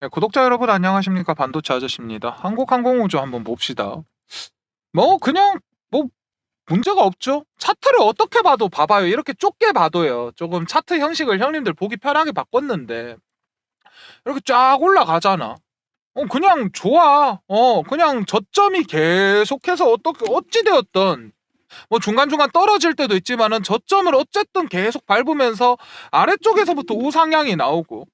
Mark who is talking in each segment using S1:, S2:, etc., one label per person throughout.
S1: 네, 구독자 여러분 안녕하십니까 반도체 아저씨입니다. 한국항공우주 한번 봅시다. 뭐 그냥 뭐 문제가 없죠. 차트를 어떻게 봐도 봐봐요. 이렇게 좁게 봐도요. 조금 차트 형식을 형님들 보기 편하게 바꿨는데 이렇게 쫙 올라가잖아. 어 그냥 좋아. 어 그냥 저점이 계속해서 어떻게 어찌 되었던 뭐 중간중간 떨어질 때도 있지만은 저점을 어쨌든 계속 밟으면서 아래쪽에서부터 우상향이 나오고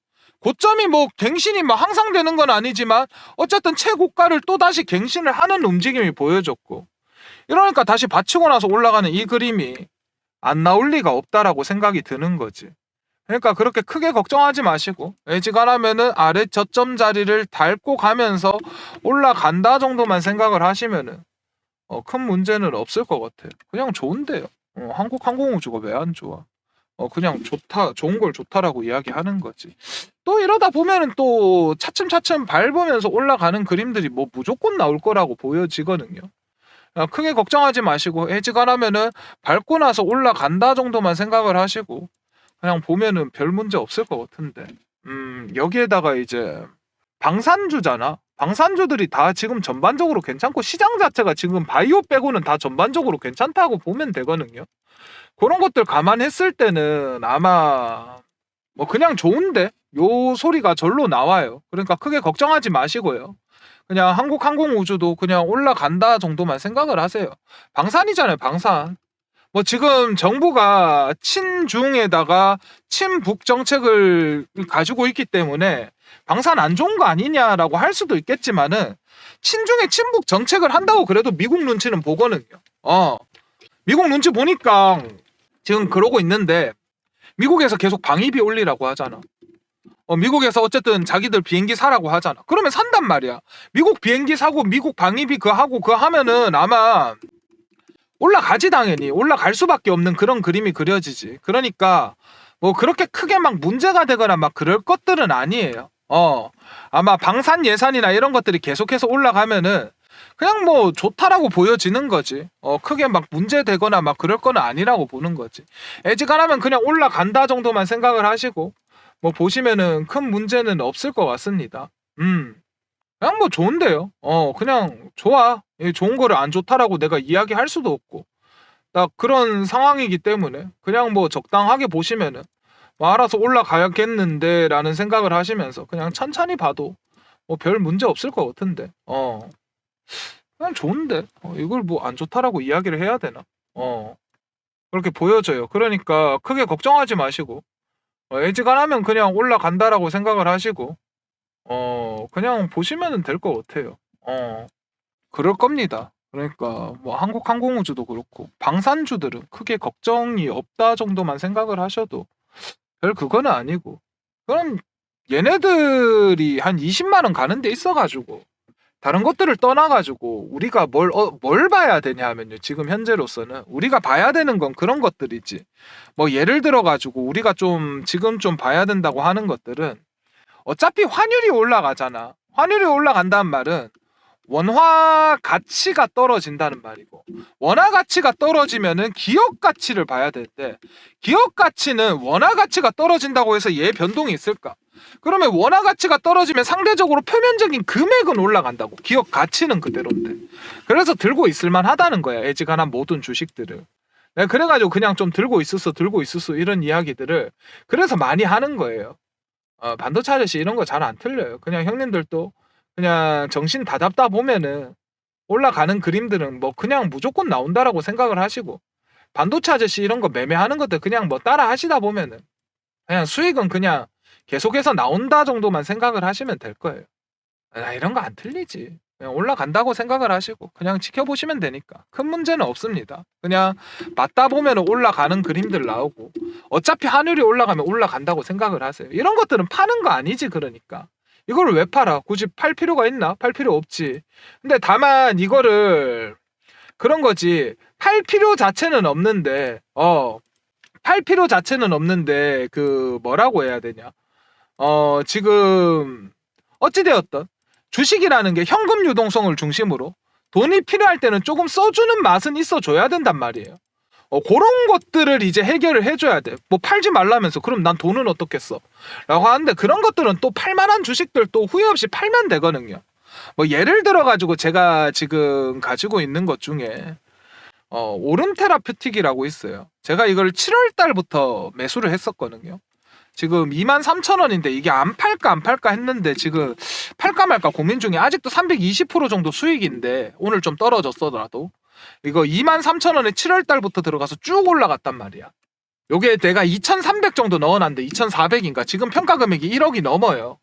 S1: 고점이 뭐 갱신이 뭐 항상 되는 건 아니지만 어쨌든 최고가를 또 다시 갱신을 하는 움직임이 보여졌고 이러니까 다시 받치고 나서 올라가는 이 그림이 안 나올 리가 없다라고 생각이 드는 거지. 그러니까 그렇게 크게 걱정하지 마시고 애지간하면은 아래 저점 자리를 밟고 가면서 올라간다 정도만 생각을 하시면은 어, 큰 문제는 없을 것 같아요. 그냥 좋은데요. 어, 한국 항공우주가 왜 안 좋아? 어, 그냥 좋다, 좋은 걸 좋다라고 이야기하는 거지. 또 이러다 보면은 또 차츰차츰 밟으면서 올라가는 그림들이 뭐 무조건 나올 거라고 보여지거든요. 아, 크게 걱정하지 마시고 해지가라면은 밟고 나서 올라간다 정도만 생각을 하시고 그냥 보면은 별 문제 없을 것 같은데. 음, 여기에다가 이제 방산주잖아. 방산주들이 다 지금 전반적으로 괜찮고 시장 자체가 지금 바이오 빼고는 다 전반적으로 괜찮다고 보면 되거든요. 그런 것들 감안했을 때는 아마 뭐 그냥 좋은데 요 소리가 절로 나와요. 그러니까 크게 걱정하지 마시고요. 그냥 한국 항공우주도 그냥 올라간다 정도만 생각을 하세요. 방산이잖아요, 방산. 뭐 지금 정부가 친중에다가 친북 정책을 가지고 있기 때문에 방산 안 좋은 거 아니냐라고 할 수도 있겠지만은 친중에 친북 정책을 한다고 그래도 미국 눈치는 보거든요. 어. 미국 눈치 보니까 지금 그러고 있는데 미국에서 계속 방위비 올리라고 하잖아. 어, 미국에서 어쨌든 자기들 비행기 사라고 하잖아. 그러면 산단 말이야. 미국 비행기 사고 미국 방위비 그거 하고 그거 하면은 아마 올라가지 당연히 올라갈 수밖에 없는 그런 그림이 그려지지. 그러니까 뭐 그렇게 크게 막 문제가 되거나 막 그럴 것들은 아니에요. 어 아마 방산 예산이나 이런 것들이 계속해서 올라가면은 그냥 뭐 좋다라고 보여지는 거지. 어 크게 막 문제 되거나 막 그럴 건 아니라고 보는 거지. 애지간하면 그냥 올라간다 정도만 생각을 하시고 뭐 보시면은 큰 문제는 없을 것 같습니다. 음. 그냥 뭐 좋은데요. 어, 그냥 좋아. 이 좋은 거를 안 좋다라고 내가 이야기할 수도 없고. 딱 그런 상황이기 때문에 그냥 뭐 적당하게 보시면은 뭐 알아서 올라가야겠는데 라는 생각을 하시면서 그냥 천천히 봐도 뭐 별 문제 없을 것 같은데. 어. 그냥 좋은데. 어, 이걸 뭐 안 좋다라고 이야기를 해야 되나? 어. 그렇게 보여져요. 그러니까 크게 걱정하지 마시고 어, 애지간하면 그냥 올라간다라고 생각을 하시고 어 그냥 보시면 될 것 같아요. 어 그럴 겁니다. 그러니까 뭐 한국 항공우주도 그렇고 방산주들은 크게 걱정이 없다 정도만 생각을 하셔도 별 그거는 아니고 그럼 얘네들이 한 20만 원 가는 데 있어가지고 다른 것들을 떠나가지고 우리가 뭘, 어, 뭘 봐야 되냐 하면요. 지금 현재로서는 우리가 봐야 되는 건 그런 것들이지. 뭐 예를 들어가지고 우리가 좀 지금 좀 봐야 된다고 하는 것들은 어차피 환율이 올라가잖아. 환율이 올라간다는 말은 원화 가치가 떨어진다는 말이고 원화 가치가 떨어지면은 기업 가치를 봐야 되는데 기업 가치는 원화 가치가 떨어진다고 해서 얘 변동이 있을까? 그러면 원화 가치가 떨어지면 상대적으로 표면적인 금액은 올라간다고 기업 가치는 그대로인데. 그래서 들고 있을만 하다는 거야 애지간한 모든 주식들을. 내가 그래가지고 그냥 좀 들고 있었어 들고 있었어 이런 이야기들을 그래서 많이 하는 거예요. 어, 반도체 아저씨 이런 거 잘 안 틀려요. 그냥 형님들도 그냥 정신 다 잡다 보면은 올라가는 그림들은 뭐 그냥 무조건 나온다라고 생각을 하시고 반도체 아저씨 이런 거 매매하는 것들 그냥 뭐 따라 하시다 보면은 그냥 수익은 그냥 계속해서 나온다 정도만 생각을 하시면 될 거예요. 아, 이런 거 안 틀리지. 그냥 올라간다고 생각을 하시고 그냥 지켜보시면 되니까 큰 문제는 없습니다. 그냥 맞다 보면 올라가는 그림들 나오고 어차피 하늘이 올라가면 올라간다고 생각을 하세요. 이런 것들은 파는 거 아니지 그러니까. 이거를 왜 팔아? 굳이 팔 필요가 있나? 팔 필요 없지. 근데 다만 이거를 그런 거지. 팔 필요 자체는 없는데 어. 팔 필요 자체는 없는데 그 뭐라고 해야 되냐? 어, 지금 어찌되었던 주식이라는 게 현금 유동성을 중심으로 돈이 필요할 때는 조금 써주는 맛은 있어 줘야 된단 말이에요. 어, 그런 것들을 이제 해결을 해줘야 돼. 뭐 팔지 말라면서 그럼 난 돈은 어떻겠어? 라고 하는데 그런 것들은 또 팔만한 주식들 또 후회 없이 팔면 되거든요. 뭐 예를 들어 가지고 제가 지금 가지고 있는 것 중에 어, 오른테라퓨틱이라고 있어요. 제가 이걸 7월 달부터 매수를 했었거든요. 지금 2만 3천 원인데 이게 안 팔까 안 팔까 했는데 지금 팔까 말까 고민 중에 아직도 320% 정도 수익인데 오늘 좀 떨어졌어더라도 이거 2만 3천 원에 7월 달부터 들어가서 쭉 올라갔단 말이야. 요게 내가 2,300 정도 넣어놨는데 2,400인가 지금 평가 금액이 1억이 넘어요.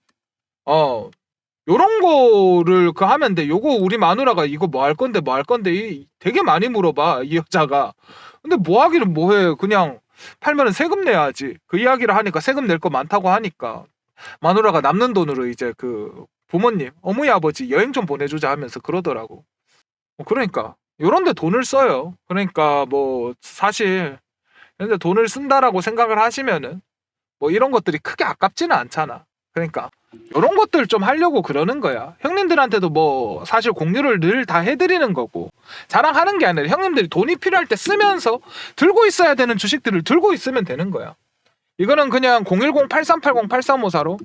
S1: 어 요런 거를 그 하면 돼. 요거 우리 마누라가 이거 뭐 할 건데 뭐 할 건데 이- 되게 많이 물어봐 이 여자가. 근데 뭐 하기는 뭐해 그냥 팔면은 세금 내야지. 그 이야기를 하니까 세금 낼 거 많다고 하니까 마누라가 남는 돈으로 이제 그 부모님 어머니 아버지 여행 좀 보내주자 하면서 그러더라고. 어, 그러니까 요런 데 돈을 써요. 그러니까 뭐 사실 근데 돈을 쓴다라고 생각을 하시면은 뭐 이런 것들이 크게 아깝지는 않잖아. 그러니까 이런 것들 좀 하려고 그러는 거야. 형님들한테도 뭐 사실 공유를 늘 다 해드리는 거고 자랑하는 게 아니라 형님들이 돈이 필요할 때 쓰면서 들고 있어야 되는 주식들을 들고 있으면 되는 거야. 이거는 그냥 010-8380-8354로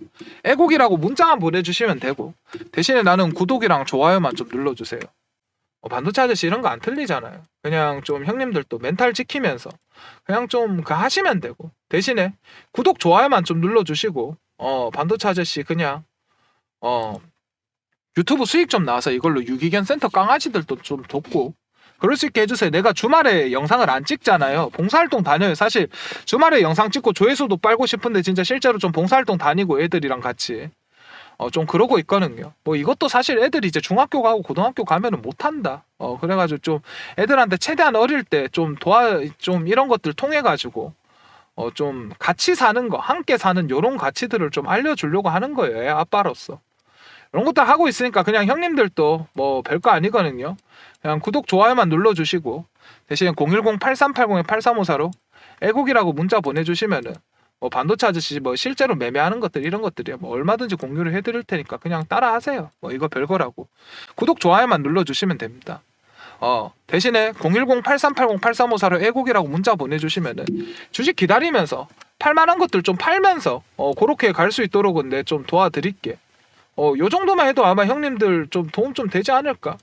S1: 애국이라고 문자만 보내주시면 되고 대신에 나는 구독이랑 좋아요만 좀 눌러주세요. 어, 반도체 아저씨 이런 거 안 틀리잖아요. 그냥 좀 형님들도 멘탈 지키면서 그냥 좀 그 하시면 되고 대신에 구독 좋아요만 좀 눌러주시고 어 반도체 아저씨 그냥 어 유튜브 수익 좀 나와서 이걸로 유기견 센터 강아지들도 좀 돕고 그럴 수 있게 해주세요. 내가 주말에 영상을 안 찍잖아요. 봉사활동 다녀요. 사실 주말에 영상 찍고 조회수도 빨고 싶은데 진짜 실제로 좀 봉사활동 다니고 애들이랑 같이 어 좀 그러고 있거든요. 뭐 이것도 사실 애들이 이제 중학교 가고 고등학교 가면은 못 한다. 어 그래가지고 좀 애들한테 최대한 어릴 때 좀 도와 좀 이런 것들 통해 가지고 어 좀 같이 사는 거, 함께 사는 요런 가치들을 좀 알려주려고 하는 거예요. 애 아빠로서. 이런 것들 하고 있으니까 그냥 형님들도 뭐 별거 아니거든요. 그냥 구독 좋아요만 눌러주시고 대신 010-8380-8354로 애국이라고 문자 보내주시면은 뭐 반도체 아저씨 뭐 실제로 매매하는 것들 이런 것들이 뭐 얼마든지 공유를 해드릴 테니까 그냥 따라하세요. 뭐 이거 별거라고 구독 좋아요만 눌러주시면 됩니다. 어 대신에 010-8380-8354로 애국이라고 문자 보내주시면은 주식 기다리면서 팔만한 것들 좀 팔면서 어 그렇게 갈 수 있도록 근데 좀 도와드릴게. 어요 정도만 해도 아마 형님들 좀 도움 좀 되지 않을까.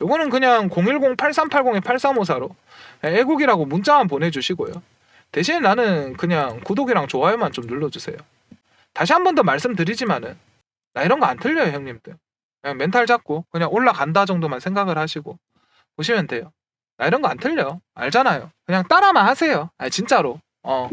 S1: 요거는 그냥 010-8380-8354로 애국이라고 문자만 보내주시고요. 대신에 나는 그냥 구독이랑 좋아요만 좀 눌러주세요. 다시 한 번 더 말씀드리지만은 나 이런 거 안 틀려요 형님들. 그냥 멘탈 잡고 그냥 올라간다 정도만 생각을 하시고 보시면 돼요. 나 이런 거 안 틀려. 알잖아요. 그냥 따라만 하세요. 아 진짜로. 어